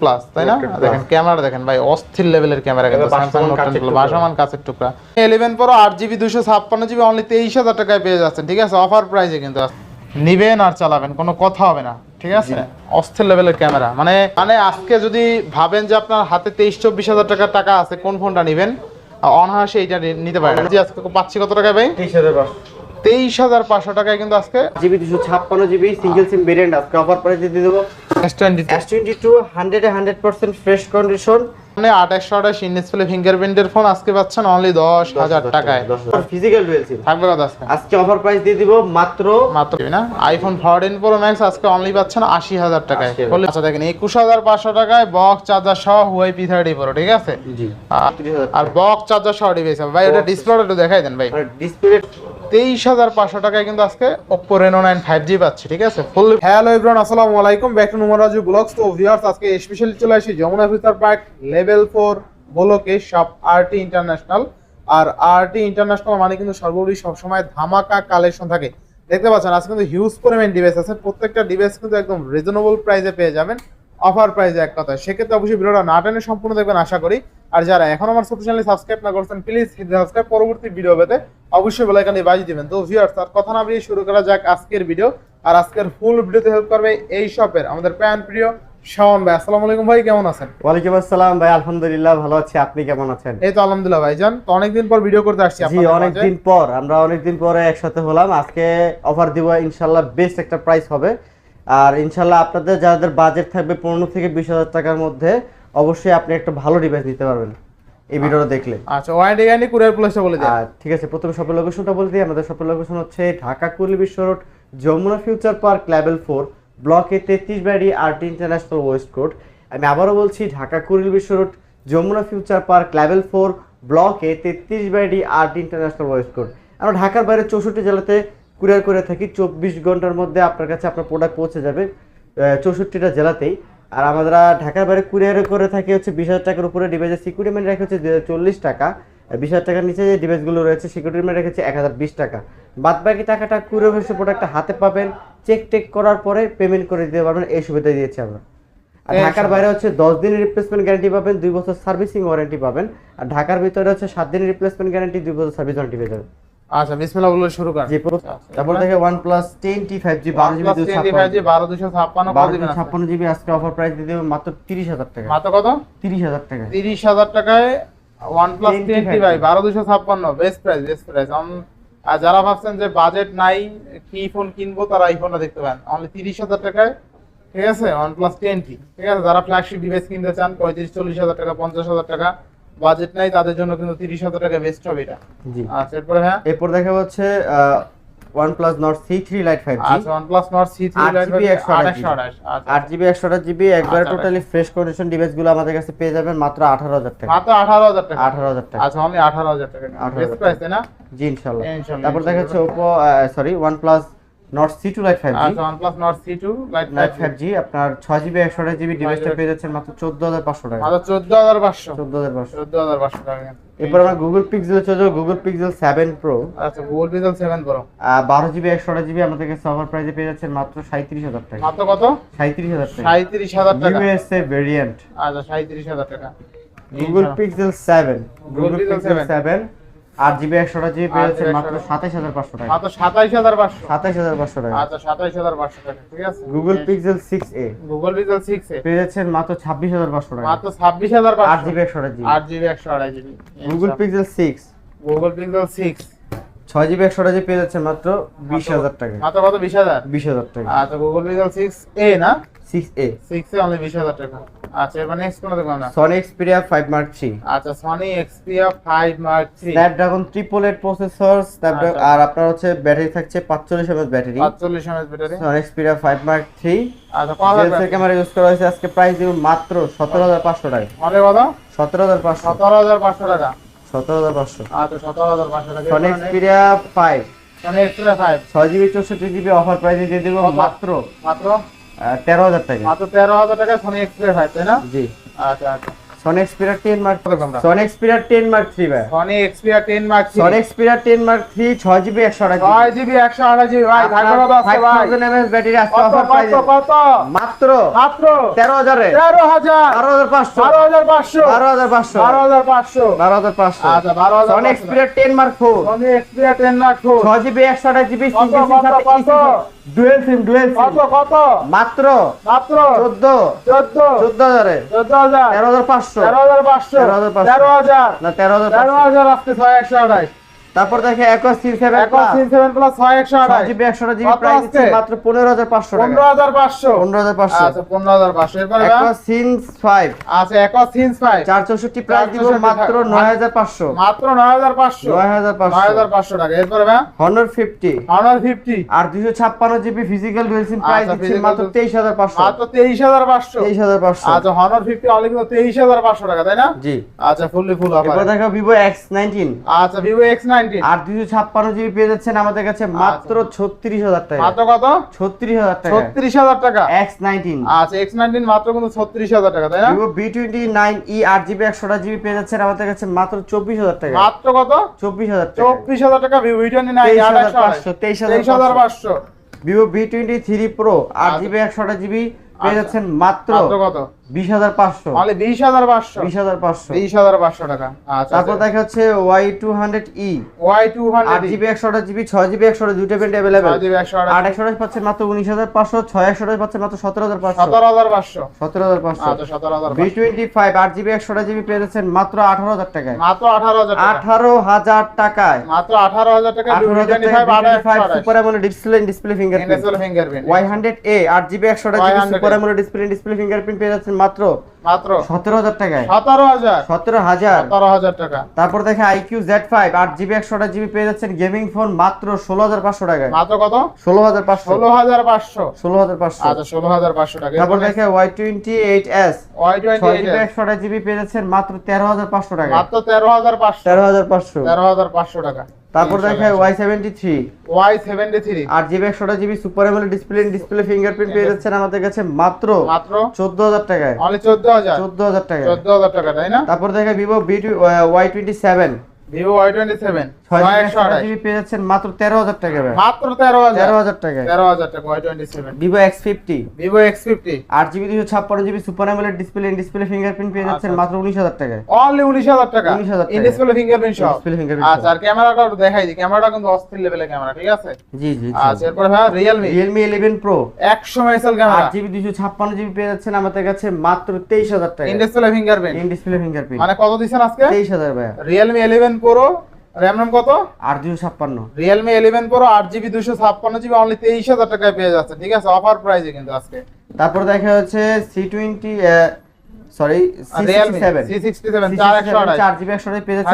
Plus তাই না? দেখেন ক্যামেরা দেখেন ভাই অস্থির লেভেলের ক্যামেরা কিন্তু স্যামসাং নোট টেন। বাসামান কাছের টুকরা। ইলেভেন প্রো আট জিবি দুশো ছাপ্পান্ন জিবি অনলি তেইশ হাজার টাকায় পেয়ে যাচ্ছেন ঠিক আছে? অফার প্রাইসে কিন্তু নিবেন আর চালাবেন কোনো কথা হবে না ঠিক আছে? অস্থির লেভেলের ক্যামেরা মানে মানে আজকে যদি ভাবেন যে আপনার হাতে তেইশ চব্বিশ হাজার টাকার টাকা আছে কোন ফোনটা নিবেন? অনহাসে এইটা নি- নিতে পারেন। জি আজকে পাচ্ছি কত টাকায় ভাই? তেইশ হাজার তেইশ হাজার পাঁচশো টাকায় কিন্তু আজকে জিবি দুশো ছাপ্পান্ন জিবি সিঙ্গেল সিম ভেরিয়েন্ট আজকে অফার প্রাইসে দিয়ে দেবো। S twenty S twenty two hundred hundred percent fresh condition মানে আট একশো আঠাশ ইনডিসপ্লে ফিঙ্গারপ্রিন্টের ফোন আজকে পাচ্ছেন অনলি দশ হাজার টাকায়। ফিজিক্যাল ডুয়েল সিম থাকবে কথা আজকে? আজকে অফার প্রাইস দিয়ে দিব মাত্র মাত্র না? আইফোন ফোরটিন প্রো ম্যাক্স আজকে অনলি পাচ্ছেন আশি হাজার টাকায়। 80,000 আচ্ছা দেখেন একুশ হাজার পাঁচশো টাকায় বক্স চার্জার সহ পি থার্টি প্রো ঠিক আছে? জি। আর- বক্স চার্জার সহ ডিভাইস ভাই ওটা ডিসপ্লেটা একটু দেখাই দেন ভাই। ডিসপ্লে তেইশ হাজার পাঁচশো টাকায় কিন্তু আজকে Oppo Reno nine five G পাচ্ছি, ঠিক আছে? ফুল হ্যালো এভরিওয়ান আসসালামু আলাইকুম। ব্যাক টু নুমারাজু ব্লগস তো ভিউয়ার্স আজকে স্পেশালি চলে আসি Jamuna future park level four গোলকে শপ আরটি ইন্টারন্যাশনাল আর আরটি ইন্টারন্যাশনাল মানে কিন্তু সর্বোপরি সবসময় ধামাকা কালেকশন থাকে। দেখতে পাচ্ছেন, আজকে কিন্তু হিউজ পরিমাণ ডিভাইস আছে। প্রত্যেকটা ডিভাইস কিন্তু একদম রিজনেবল প্রাইসে পেয়ে যাবেন। অফার প্রাইসে এক কথায়। সেক্ষেত্রে অবশ্যই ভিডিওটা না টেনে সম্পূর্ণ দেখবেন আশা করি। আর যারা এখন আমার ছোট চ্যানেলে সাবস্ক্রাইব না করছেন প্লিজ সাবস্ক্রাইব পরবর্তী ভিডিও পেতে অবশ্যই বেলাইকানে বাজিয়ে দিবেন। তো ভিউয়ার্স আর কথা না বেরিয়ে শুরু করা যাক আজকের ভিডিও আর আজকের ফুল ভিডিওতে হেল্প করবে এই শপের আমাদের প্যান প্রিয় শাওন ভাই। আসসালামু আলাইকুম ভাই কেমন আছেন? ওয়ালাইকুম আসসালাম ভাই আলহামদুলিল্লাহ ভালো আছি। আপনি কেমন আছেন? এই তো আলহামদুলিল্লাহ ভাইজান তো অনেকদিন পর ভিডিও করতে আসছি জি। অনেকদিন পর আমরা অনেকদিন পরে একসাথে হলাম। আজকে অফার দিব ইনশাল্লাহ বেস্ট একটা প্রাইস হবে। আর ইনশাল্লাহ আপনাদের যাদের বাজেট থাকবে পনেরো থেকে বিশ হাজার টাকার মধ্যে অবশ্যই আপনি একটা ভালো ডিভাইস নিতে পারবেন এই ভিডিওটা দেখলে। আচ্ছা ওয়ারেন্টি গ্যারান্টি কুরিয়ার প্লেসটা বলে আর ঠিক আছে প্রথমে শপের লোকেশনটা বলে দিই। আমাদের শপের লোকেশন হচ্ছে ঢাকা কুলি Biswa road Jamuna future park level four ব্লকে তেত্রিশ বাড়ি আরটি ইন্টারন্যাশনাল ওয়েস্ট কোর্ট আমি আবারও বলছি Dhaka Kuril Biswa road Jamuna future park level four ব্লকে তেত্রিশ বাড়ি আরটি ইন্টারন্যাশনাল ওয়েস্ট কোর্ট আমরা ঢাকার বাইরে চৌষট্টি জেলাতে কুরিয়ার করে থাকি চব্বিশ ঘণ্টার মধ্যে আপনার কাছে আপনার প্রোডাক্ট পৌঁছে যাবে চৌষট্টিটা জেলাতেই। আর আমরা ঢাকার বাইরে কুরিয়ার করে থাকি হচ্ছে বিশ হাজার টাকার উপরে ডিভাইসের সিকিউরিটি মানি রাখা হচ্ছে চল্লিশ টাকা। বিশ হাজার টাকার নিচে যে ডিভাইসগুলো রয়েছে সিকিউরিটি মানি রেখেছে এক হাজার বিশ টাকা। বাদ বাকি টাকাটা কুরিয়ার হচ্ছে প্রোডাক্টটা হাতে পাবেন চেক টেক করার পরে পেমেন্ট করে দিতে পারবেন এই সুবিধা দিয়েছি আমরা। আর ঢাকার বাইরে হচ্ছে দশ দিনের রিপ্লেসমেন্ট গ্যারান্টি পাবেন দুই বছর সার্ভিসিং ওয়ারেন্টি পাবেন। আর ঢাকার ভিতরে হচ্ছে সাত দিনের রিপ্লেসমেন্ট গ্যারান্টি দুই বছর সার্ভিস ওয়ারেন্টি পেয়ে যাবেন। আচ্ছা বিসমিল্লাহ বলে শুরু করেন। জি তারপর দিবেন জিবি ছাপ্পান্ন জিবি আজকে অফার প্রাইস দিয়ে দেবো মাত্র তিরিশ হাজার টাকা মাত্র কত? তিরিশ হাজার টাকা তিরিশ হাজার টাকায় ওয়ান প্লাস 20 টোয়েন্টি ভাই বেস্ট প্রাইস বেস্ট প্রাইস আর যারা ভাবছেন যে বাজেট নাই কি ফোন কিনবো তারা এই ফোনটা দেখতে পান অনলি তিরিশ হাজার টাকায় ঠিক আছে? প্লাস টোয়েন্টি ঠিক আছে? যারা ফ্ল্যাগশিপ ডিভাইস কিনতে চান পঁয়ত্রিশ চল্লিশ হাজার টাকা পঞ্চাশ হাজার টাকা বাজেট নাই তাদের জন্য কিন্তু তিরিশ হাজার টাকা বেস্ট হবে এটা। জি। আচ্ছা এরপরে হ্যাঁ? এরপর দেখা one plus Nord C three lite আচ্ছা one plus Nord C three 8 GB, 128 আচ্ছা। আট জিবি একশো আট জিবি একবারে টোটালি ফ্রেশ কন্ডিশন ডিভাইসগুলো আমাদের কাছে পেয়ে যাবেন মাত্র আঠারো হাজার টাকা। মাত্র আঠারো হাজার টাকা। আঠারো হাজার টাকা। আচ্ছা অনলি আঠারো হাজার টাকা। 18,000 বেস্ট প্রাইস তাই না? জি ইনশাল্লাহ, তারপর দেখা যাচ্ছে Oppo sorry plus Nord C two lite five G one plus Nord C two lite five G আপনার ছয় জিবি একশো আট জিবি ডিভাইসটা পেয়ে যাচ্ছেন মাত্র চোদ্দ হাজার পাঁচশো টাকা। মাত্র চোদ্দ হাজার পাঁচশো। চোদ্দ হাজার পাঁচশো। চোদ্দ হাজার পাঁচশো টাকা। এরপর আমরা গুগল পিক্সেল চলে যাব গুগল পিক্সেল সেভেন প্রো আচ্ছা গুগল পিক্সেল সেভেন প্রো বারো জিবি একশো আট জিবি আমাদের কাছে অফার প্রাইসে পেয়ে যাচ্ছেন মাত্র সাঁত্রিশ হাজার টাকা। মাত্র কত? সাঁত্রিশ হাজার টাকা। সাঁত্রিশ হাজার টাকা। ইউএসএ ভেরিয়েন্ট আচ্ছা সাঁত্রিশ হাজার টাকা। Google Pixel seven Google Pixel 7 seven আট জিবি একশো আট জিবি পেয়ে আট যাচ্ছেন GB মাত্র 128 সাতাইশ হাজার পাঁচশো টাকা। মাত্র সাতাইশ হাজার পাঁচশো। সাতাইশ হাজার পাঁচশো টাকা। আচ্ছা সাতাইশ হাজার পাঁচশো টাকা ঠিক আছে? Google Pixel six A Google Pixel six A পেয়ে যাচ্ছেন মাত্র ছাব্বিশ হাজার পাঁচশো টাকা। মাত্র ছাব্বিশ হাজার আট পাঁচশো। জিবি একশো আট জিবি আট জিবি একশো আড়াই GB Google Pixel six Google Pixel six ছয় জিবি একশো আট জিবি পেয়ে যাচ্ছেন মাত্র বিশ হাজার টাকা। মাত্র কত? বিশ হাজার? বিশ হাজার টাকা। আচ্ছা গুগল পিক্সেল সিক্স এ না? Six A six A only বিশ হাজার টাকা। আচ্ছা এবার নেক্সট কোনো দেখলাম না। Sony Xperia five mark three আচ্ছা Sony Xperia five mark three Snapdragon triple eight processor Snapdragon. আর আপনার হচ্ছে ব্যাটারি থাকছে পাঁচচল্লিশ এমএস ব্যাটারি পাঁচচল্লিশ MS battery Sony Xperia five mark three আচ্ছা জেলসের ক্যামেরা ইউজ করা হয়েছে আজকে প্রাইস দিব মাত্র সতেরো হাজার পাঁচশো টাকা। অনেক কত সতেরো হাজার পাঁচশো। সতেরো হাজার পাঁচশো টাকা। সতেরো হাজার পাঁচশো। আচ্ছা সতেরো হাজার পাঁচশো টাকা। Sony Xperia five Sony Xperia five ছয় জিবি চৌষট্টি জিবি অফার প্রাইসে দিয়ে দেবো মাত্র মাত্র? তেরো হাজার টাকা। মাত্র তেরো হাজার টাকা সনি এক্সপিয়া ফাইভ তাই না? জি। আচ্ছা আচ্ছা। Sony Xperia 10 mark Sony Xperia 10 mark 3 ভাই। Sony Xperia 10 mark 3 Sony Xperia 10 mark 3 6GB 128GB 6GB 128GB ভাই ঢাকা বাসে ভাই। 5000 এমএস ব্যাটারি মাত্র মাত্র 13000 13000 12500 12500 12500 12500 আচ্ছা 12500 Sony Xperia 10 mark 4 Sony Xperia 10 mark 4 6GB 128GB 6GB dual SIM dual কত সিম কত? মাত্র মাত্র চোদ্দ। চোদ্দ। চোদ্দ হাজারে। চোদ্দ হাজার। তেরো হাজার পাঁচশো। তেরো হাজার পাঁচশো। তেরো হাজার পাঁচশো। তেরো হাজার। না তেরো হাজার তেরো পাঁচশো হাজার আজকে ছয় একশো আঠাশ। তারপর দেখে একশ তিন সেভেন প্লাস ছয় একশো আঠাশ। জিবি একশো জিবি প্রাইস? মাত্র পনেরো হাজার পাঁচশো পনেরো টাকা হাজার পাঁচশো। পনেরো হাজার পাঁচশো। আচ্ছা পনেরো হাজার পাঁচশো। এরপরে একশ সিন্স ফাইভ আচ্ছা একশ সিন্স ফাইভ চার চৌষট্টি প্রাইস দিব মাত্র নয় হাজার পাঁচশো। মাত্র নয় হাজার পাঁচশো। নয় হাজার নয় পাঁচশো হাজার পাঁচশো টাকা। এরপরে ভাই হনার ফিফটি ফিফটি আর দুশো ছাপ্পান্ন GB physical dual SIM price মাত্র তেইশ হাজার পাঁচশো। মাত্র তেইশ হাজার পাঁচশো। তেইশ হাজার পাঁচশো। আচ্ছা হনার ফিফটি অনলি কিন্তু তেইশ হাজার পাঁচশো টাকা তাই না? জি। আচ্ছা ফুললি ফুল এরপর দেখো ভিভো এক্স নাইনটিন আচ্ছা ভিভো এক্স নাইনটিন আর দুশো ছাপ্পান্ন জিবি পেয়ে যাচ্ছেন আমাদের কাছে মাত্র ছত্রিশ হাজার টাকা। মাত্র কত? ছত্রিশ হাজার টাকা। ছত্রিশ হাজার টাকা। এক্স নাইনটিন আচ্ছা এক্স নাইনটিন মাত্র কিন্তু ছত্রিশ হাজার টাকা তাই না? বি টোয়েন্টি নাইন ই আট জিবি একশোটা জিবি পেয়ে যাচ্ছেন আমাদের কাছে মাত্র চব্বিশ হাজার টাকা। মাত্র কত? চব্বিশ হাজার চব্বিশ হাজার টাকা ভিভো টোয়েন্টি নাইন পাঁচশো, তেইশ হাজার পাঁচশো। Vivo V twenty three Pro আট আচ্ছা। জিবি একশোটা জিবি পেয়ে আচ্ছা। যাচ্ছেন মাত্র মাত্র কত? বিশ হাজার পাঁচশো। অনলি বিশ হাজার পাঁচশো। বিশ হাজার পাঁচশো। বিশ হাজার পাঁচশো টাকা। আচ্ছা তারপর দেখা হচ্ছে পাচ্ছেন মাত্র পাচ্ছেন মাত্র আচ্ছা পেয়ে যাচ্ছেন মাত্র আঠারো হাজার টাকায়। মাত্র আঠারো হাজার টাকা। আঠারো হাজার টাকায়। মাত্র আঠারো হাজার টাকা আঠারো হাজার টোয়েন্টি ফাইভ আট একশো super AMOLED display display fingerprint industrial fingerprint Y hundred A আট জিবি একশোটা GB 100 super AMOLED display display fingerprint পেয়ে যাচ্ছেন মাত্র? মাত্র। সতেরো হাজার টাকায়। সতেরো হাজার। সতেরো হাজার। সতেরো হাজার টাকা। তারপর দেখে আইকিউ জেড ফাইভ আট জিবি একশোটা জিবি পেয়ে যাচ্ছেন গেমিং ফোন মাত্র ষোলো হাজার পাঁচশো টাকায়। মাত্র কত? ষোলো হাজার পাঁচশো। ষোলো হাজার পাঁচশো। ষোলো হাজার পাঁচশো। আচ্ছা ষোলো হাজার পাঁচশো টাকা। তারপর দেখে Y twenty eight S Y twenty GB একশোটা জিবি পেয়ে যাচ্ছেন মাত্র তেরো হাজার পাঁচশো টাকা মাত্র তেরো হাজার পাঁচশো। তেরো হাজার পাঁচশো। তেরো হাজার পাঁচশো টাকা। তারপর দেখে Y seventy three Y seventy three আর জিবি একশোটা GB super AMOLED display display fingerprint পেয়ে যাচ্ছেন আমাদের কাছে মাত্র মাত্র চোদ্দ হাজার টাকায়। চোদ্দ হাজার। চোদ্দ হাজার টাকায়। চোদ্দ হাজার টাকা তাই না? তারপর দেখে Vivo V Y twenty seven Vivo Y twenty seven GB পেয়ে যাচ্ছেন মাত্র তেরো হাজার টাকা মাত্র তেরো হাজার। তেরো হাজার টাকায়। তেরো হাজার টাকা Y twenty seven Vivo X fifty Vivo X fifty আট জিবি দুশো ছাপ্পান্ন GB super display display fingerprint পেয়ে যাচ্ছেন আচ্ছা। মাত্র উনিশ হাজার অনলি উনিশ হাজার টাকা। 19,000 টাকা। ইনডিসপ্লে ফিঙ্গারপ্রিন্ট সহ। ডিসপ্লে ফিঙ্গারপ্রিন্ট আচ্ছা আর ক্যামেরাটা একটু দেখাই দিই। ক্যামেরাটা কিন্তু অস্থির লেভেলের ক্যামেরা ঠিক আছে? জি জি আচ্ছা এরপরে ভাই রিয়েলমি রিয়েলমি ইলেভেন প্রো একশো মেগাপিক্সেল ক্যামেরা। আট জিবি দুশো ছাপ্পান্ন জিবি পেয়ে যাচ্ছেন আমাদের কাছে মাত্র তেইশ হাজার টাকা in display fingerprint in display fingerprint মানে কত দিচ্ছেন আজকে? তেইশ হাজার ভাইয়া। Realme eleven Pro RAM RAM কত? আর দুশো ছাপ্পান্ন। রিয়েলমি ইলেভেন প্রো আট জিবি দুশো ছাপ্পান্ন জিবি অনলি তেইশ হাজার টাকায় পেয়ে যাচ্ছে। ঠিক আছে অফার প্রাইসে কিন্তু আজকে। তারপর দেখা যাচ্ছে সি টোয়েন্টি সরি রিয়েলমি থাকবে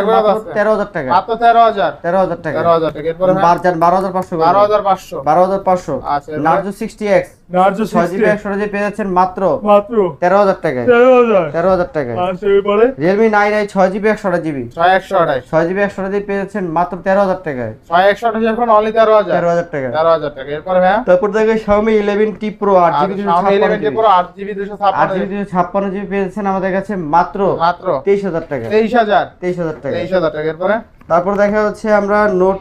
মাত্র তেরো হাজার টাকা। টাকা। টাকা। পাঁচশো আচ্ছা, ছয় জিবি একশো জিবি টাকায়। তেরো হাজার। টাকায়। আচ্ছা রিয়েলমি নাইন আই ছয় জিবি একশো জিবি। ছয় একশো আঠাশ। জিবি একশো জিবি পেয়ে যাচ্ছেন মাত্র তেরো হাজার টাকায়। এখন অনলি তেরো হাজার। টাকা তেরো হাজার টাকা। তারপর দেখে Xiaomi 11 T Pro 8 GB Xiaomi 11 পুরো আট জিবি দুশো ছাপ্পান্ন জিবি জিবি। 56 পেয়েছেন আমাদের কাছে মাত্র মাত্র 23000 টাকা। তেইশ হাজার। 23000 টাকা। তেইশ হাজার টাকা। এরপরে? তারপর দেখা হচ্ছে আমরা note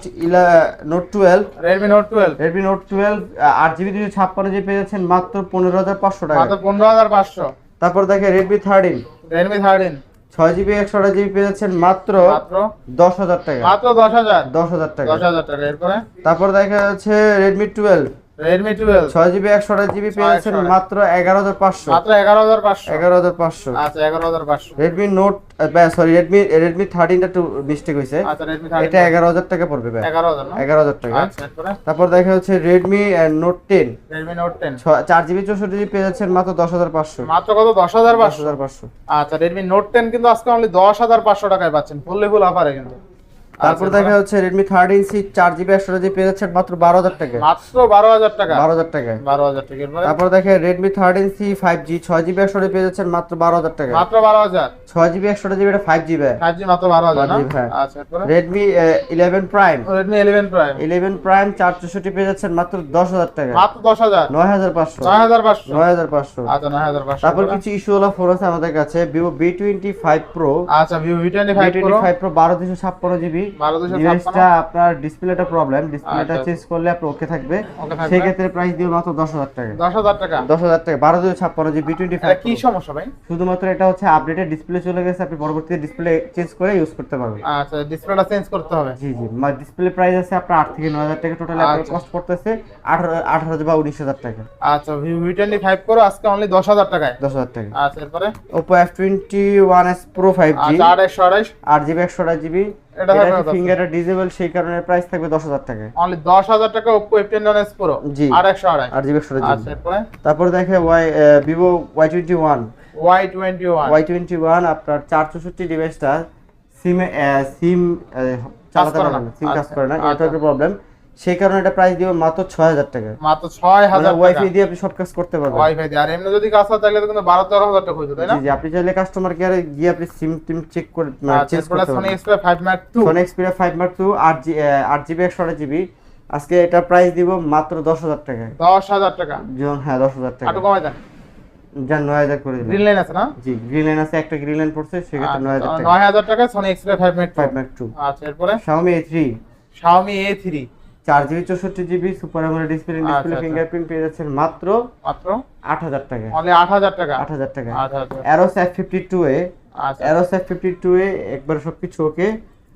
note 12 Redmi note twelve Redmi Note 12 8 GB 256 GB পেয়েছেন মাত্র 15500 টাকা। মাত্র পনেরো হাজার পাঁচশো। তারপর দেখে Redmi 13 Redmi thirteen 6 GB 128 GB পেয়েছেন মাত্র মাত্র 10000 টাকা। মাত্র দশ হাজার। 10000 টাকা। দশ হাজার টাকা। এরপরে? তারপর দেখা যাচ্ছে রেডমি টুয়েলভ 6 জিবি 128 জিবি পেয়েছেন 128 মাত্র 11500 মাত্র এগারো হাজার পাঁচশো। 11500 আচ্ছা এগারো হাজার পাঁচশো। Redmi note sorry Redmi Redmi থার্টিনটা একটু মিস্টেক হয়েছে। আচ্ছা রেডমি এটা থার্টিন এগারো হাজার টাকা পড়বে ভাই এগারো হাজার না? এগারো হাজার টাকা। আচ্ছা তারপর দেখা হচ্ছে Redmi note ten Redmi note ten চার জিবি চৌষট্টি জিবি পেয়ে যাচ্ছেন মাত্র দশ হাজার পাঁচশো। মাত্র কত? দশ হাজার দশ পাঁচশো হাজার পাঁচশো। আচ্ছা রেডমি নোট টেন কিন্তু আজকে অনলি দশ হাজার পাঁচশো টাকায় পাচ্ছেন। ফুললি ফুল অফারে কিন্তু। তারপর দেখা যাচ্ছে Redmi 13 C 4GB 128GB পেয়ে যাচ্ছেন মাত্র 12000 টাকা মাত্র 12000 টাকা? 12000 টাকা 12000 টাকা তারপর দেখে Redmi 13 C 5G 6GB 128GB পেয়ে যাচ্ছেন মাত্র 12000 টাকা মাত্র 12000 6GB 128GB এটা 5GB 5G মাত্র 12000 না? হ্যাঁ। আচ্ছা Redmi 11 Prime Redmi 11 Prime 11 Prime 464 পেয়ে যাচ্ছেন মাত্র 10000 টাকা মাত্র 10000 9500 9500 9500 আচ্ছা 9500 তারপর কিছু ইস্যু হলো ফোন আছে আমাদের কাছে Vivo V25 Pro আচ্ছা Vivo V25 Pro 12 256GB ডিভাইসটা আপনার ডিসপ্লেটা প্রবলেম ডিসপ্লেটা চেঞ্জ করলে আপনি ওকে থাকবে। সেই ক্ষেত্রে প্রাইস দিও মাত্র 10000 টাকা। 10000 টাকা? 10000 টাকা 12256 জি B25 কি সমস্যা ভাই? শুধুমাত্র এটা হচ্ছে আপডেটেড ডিসপ্লে চলে গেছে আপনি পরবর্তীতে ডিসপ্লে চেঞ্জ করে ইউজ করতে পারবেন। আচ্ছা ডিসপ্লেটা চেঞ্জ করতে হবে। জি জি মানে ডিসপ্লে প্রাইস আছে আপনার 8 থেকে 9000 টাকা টোটাল আপনার আচ্ছা। কস্ট পড়তেছে 18 18000 বা 19000 টাকা। আচ্ছা Vivo V25 করো আজকে অনলি 10000 টাকায়। 10000 টাকা। আচ্ছা এরপরে? Oppo F21s Pro 5G আচ্ছা 828 8GB জিবি এটা ফিঙ্গারটা ডিজেবল সেই কারণে প্রাইস থাকবে দশ হাজার টাকা। অনলি দশ হাজার টাকা ওপো এফ টেন জি। আর একশো আড়াই। জিবি একশো আঠাশ আচ্ছা তারপর দেখে আপনার চার চৌষট্টি ডিভাইসটা সিম সিম চালাতে না। সিম কাজ আচ্ছা, করে না আচ্ছা। নেটওয়ার্কের প্রবলেম সেই কারণে এটা প্রাইস দিবে মাত্র ছয় হাজার টাকা। মাত্র ছয় হাজার ওয়াইফাই দিয়ে আপনি সব কাজ করতে পারবেন। ওয়াইফাই দিয়ে। আর এমনি যদি কাজ হয় তাহলে তো কিন্তু বারো তেরো হাজার টাকা হইতো তাই না? জি আপনি চাইলে কাস্টমার কেয়ারে গিয়ে আপনি সিম টিম চেক করে আচ্ছা চেঞ্জ এরপরে করতে সোনি পারবেন phone Xperia five mark two আট জি আট জিবি একশো আট জিবি আজকে এটা প্রাইস দিব মাত্র দশ হাজার টাকা দশ হাজার টাকা। জন হ্যাঁ দশ হাজার টাকা। আটু কমাই দেন। যান নয় হাজার করে দিবেন গ্রিন লাইন আছে না? জি গ্রিন লাইন আছে একটা গ্রিন লাইন পড়ছে সেক্ষেত্রে নয় হাজার টাকা। আচ্ছা, টাকা সোনি মার্ক আচ্ছা এরপরে? থ্রি চার জিবি চৌষট্টি GB super AMOLED display display আচ্ছা। ফিঙ্গারপ্রিন্ট পেয়ে যাচ্ছেন মাত্র মাত্র? আট হাজার টাকা অনলি আট হাজার টাকা? আট হাজার টাকা আচ্ছা আচ্ছা Arrows F fifty two A আচ্ছা। Arrows F fifty two A একবার সবকিছু ওকে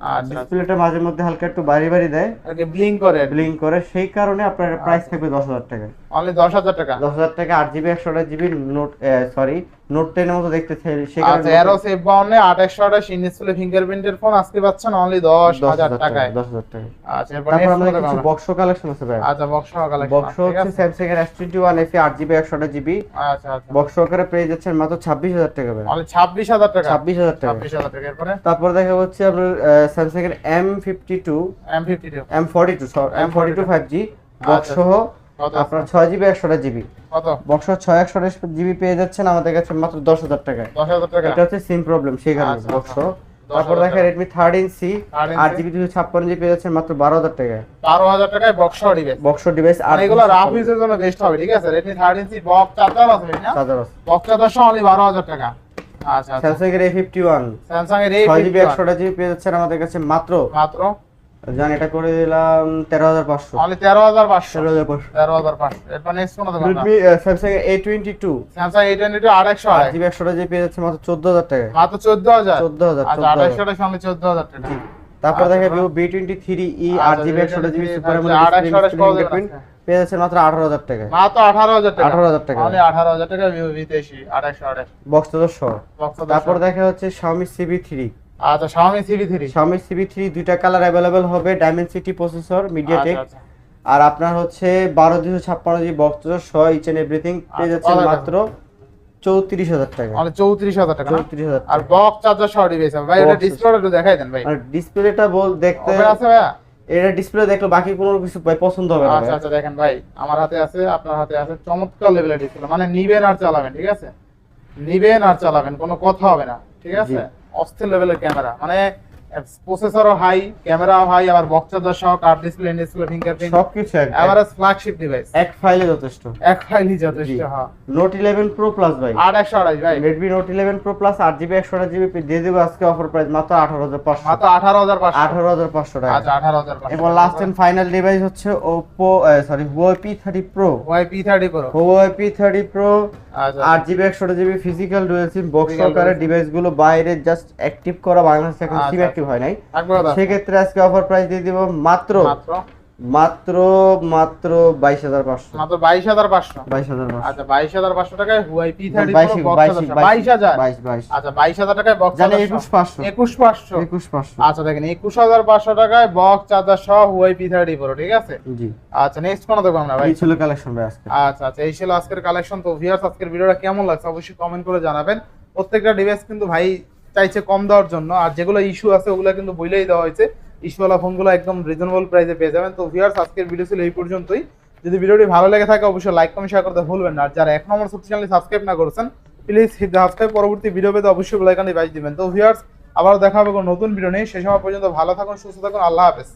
আচ্ছা ডিসপ্লেটা মাঝে মধ্যে হালকা একটু বাড়ি বাড়ি দেয়। আচ্ছা ব্লিং করে। ব্লিং করে সেই কারণে আপনার প্রাইস থাকবে দশ হাজার টাকা অনলি দশ হাজার টাকা? দশ হাজার টাকা আট জিবি একশো আঠাশ জিবি নোট সরি নোট টেনের মতো দেখতে আচ্ছা কারণে এরো সেভ বাউন্ডে আট একশো আঠাশ ইনডিসপ্লে ফিঙ্গারপ্রিন্টের ফোন আজকে পাচ্ছেন অনলি দশ দশ হাজার হাজার টাকায়। টাকা দশ হাজার টাকা আচ্ছা এরপর তারপর আমাদের কিছু বক্স কালেকশন আছে ভাই আচ্ছা বক্স কালেকশন বক্স হচ্ছে স্যামসাং এর এফ আট জিবি একশো জিবি আচ্ছা আচ্ছা। বক্স সহকারে পেয়ে যাচ্ছেন মাত্র ছাব্বিশ হাজার টাকা ভাই অনলি ছাব্বিশ হাজার টাকা? ছাব্বিশ হাজার টাকা। এরপরে? তারপর দেখা হচ্ছে আপনার স্যামসাং এর M fifty two M fifty two M forty two M forty two five G box. সহ আপনার ছয় জিবি একশো আঠাশ জিবি বক্স ছয় একশো জিবি পেয়ে যাচ্ছেন আমাদের কাছে মাত্র দশ হাজার টাকায়। টাকা এটা হচ্ছে সিম প্রবলেম সেই কারণে আচ্ছা, বক্স আচ্ছা। তারপর হাজার দেখা টাকা। রেডমি 3 আট জিবি দুশো ছাপ্পান্ন জিবি পেয়ে যাচ্ছেন মাত্র বারো হাজার টাকায়। বারো হাজার টাকায় বক্স ডিভাইস বক্স ডিভাইস আর এগুলো রাফ ইউজের জন্য বেস্ট হবে ঠিক আছে? রেডমি ইঞ্চি বক্স চার্জার আছে না? চার্জার আছে। বক্স চার্জার সহ অনলি বারো হাজার টাকা। আচ্ছা আচ্ছা। স্যামসাং এর এ ফিফটি ওয়ান স্যামসাং এর ছয় জিবি একশো আঠাশ জিবি পেয়ে যাচ্ছেন আমাদের কাছে মাত্র মাত্র জান এটা করে দিলাম তেরো হাজার পাঁচশো। অনলি তেরো হাজার পাঁচশো। তেরো হাজার পাঁচশো। তেরো হাজার পাঁচশো। এরপর নেক্সট কোন দোকান রেডমি স্যামসাং এর এ টোয়েন্টি টু স্যামসাং এই টোয়েন্টি টু আড়াইশো আট জিবি একশো আঠাশ পেয়ে যাচ্ছে মাত্র চোদ্দ হাজার টাকা। মাত্র চোদ্দ হাজার? চোদ্দ হাজার আচ্ছা টাকা চোদ্দ হাজার টাকা। তারপর আচ্ছা, দেখা Vivo V twenty three E আচ্ছা, আট জিবি একশো আঠাশ জিবি সুপার আচ্ছা? পেয়ে যাচ্ছে মাত্র আঠারো হাজার টাকা মাত্র আঠারো হাজার টাকা। 18,000 টাকা। অনলি আঠারো হাজার টাকা ভিভো ভি তেইশি আড়াইশো আড়াইশ। বক্স তারপর দেখা হচ্ছে Xiaomi সিবি থ্রি আচ্ছা Civi three Xiaomi Civi three দুইটা কালার অ্যাভেলেবেল হবে ডায়মেন্সিটি প্রসেসর মিডিয়াটেক আচ্ছা, আর আপনার হচ্ছে বারো দুশো ছাপ্পান্ন জিবি বক্স সহ ইচ এন্ড এভরিথিং পেয়ে আচ্ছা, যাচ্ছেন মাত্র চৌত্রিশ হাজার টাকা। অনলি চৌত্রিশ হাজার টাকা না? চৌত্রিশ হাজার আর বক্স চার্জার সহ ডিভাইস ভাই ওটা Box ডিসপ্লে একটু দেখাই দেন ভাই। আর ডিসপ্লেটা বল দেখতে আছে ভাইয়া? এটা ডিসপ্লে দেখলে বাকি কোনো কিছু ভাই পছন্দ হবে না আচ্ছা আচ্ছা দেখেন ভাই আমার হাতে আছে আপনার হাতে আছে চমৎকার লেভেলের ডিসপ্লে মানে নিবেন আর চালাবেন ঠিক আছে? নিবেন আর চালাবেন কোনো কথা হবে না। ঠিক আছে। অস্থির লেভেলের ক্যামেরা মানে প্রসেসরও হাই ক্যামেরাও হাই আবার বক্স চার্জার সহ কার ডিসপ্লে ডিসপ্লে ফিঙ্গারপ্রিন্ট সবকিছু এভারেজ ফ্ল্যাগশিপ ডিভাইস এক ফাইলে যথেষ্ট। এক ফাইলই যথেষ্ট হ্যাঁ। নোট ইলেভেন প্রো প্লাস ভাই। আট একশো আড়াই ভাই। Redmi Note eleven Pro plus আট জিবি একশো আট জিবি দিয়ে দেবো আজকে অফার প্রাইস মাত্র আঠারো হাজার পাঁচশো। মাত্র আঠারো হাজার পাঁচশো। আঠারো হাজার পাঁচশো টাকা। আচ্ছা আঠারো হাজার এবং লাস্ট এন্ড ফাইনাল ডিভাইস হচ্ছে Oppo sorry Huawei P thirty Pro Y P thirty pro আচ্ছা। আট জিবি একশো GB physical dual SIM box সহকারে ডিভাইসগুলো বাইরে জাস্ট অ্যাক্টিভ করা বাংলাদেশে এখন আচ্ছা, সিম অ্যাক্টিভ হয় নাই। সেক্ষেত্রে আজকে অফার প্রাইস দিয়ে দিব মাত্র। মাত্র মাত্র বাইশ হাজার পাঁচশো। মাত্র বাইশ হাজার পাঁচশো? বাইশ হাজার পাঁচশো। আচ্া বাইশ হাজার পাঁচশো টাকায় হুয়াই পি থার্টি বাইশ হাজার? বাইশ বাইশ। আচ্ছা বাইশ হাজার টাকায় বক্স একুশ পাঁচশো। একুশ পাঁচশো? একুশ পাঁচশো। আচ্ছা দেখেন একুশ হাজার পাঁচশো টাকায় বক্স চার্জার সহ হুয়াই পি থার্টি প্রো ঠিক আছে? জি। আচ্ছা নেক্সট কোনো দেখব আমরা ভাই। ছিল কালেকশন ভাই আজকে। আচ্ছা আচ্ছা এই ছিল আজকের কালেকশন তো ভিউয়ার্স আজকের ভিডিওটা কেমন লাগছে অবশ্যই কমেন্ট করে জানাবেন। প্রত্যেকটা ডিভাইস কিন্তু ভাই চাইছে কম দেওয়ার জন্য আর যেগুলো ইস্যু আছে ওগুলো কিন্তু বইলেই দেওয়া হয়েছে। ইস্যুওয়ালা ফোনগুলো একদম রিজনেবল প্রাইসে পেয়ে যাবেন। তো ভিউয়ার্স আজকের ভিডিও ছিল এই পর্যন্তই। যদি ভিডিওটি ভালো লেগে থাকে, অবশ্যই লাইক কমেন্ট শেয়ার করতে ভুলবেন না। আর যারা এখন আমার সব চ্যানেল সাবস্ক্রাইব না করেছেন প্লিজ সাবস্ক্রাইব পরবর্তী ভিডিও পেতে অবশ্যই বেলাইকানে বাজ দিবেন। তো ভিউয়ার্স আবার দেখা হবে কোনো নতুন ভিডিও নেই সে সময় পর্যন্ত ভালো থাকুন, সুস্থ থাকুন, আল্লাহ হাফেজ।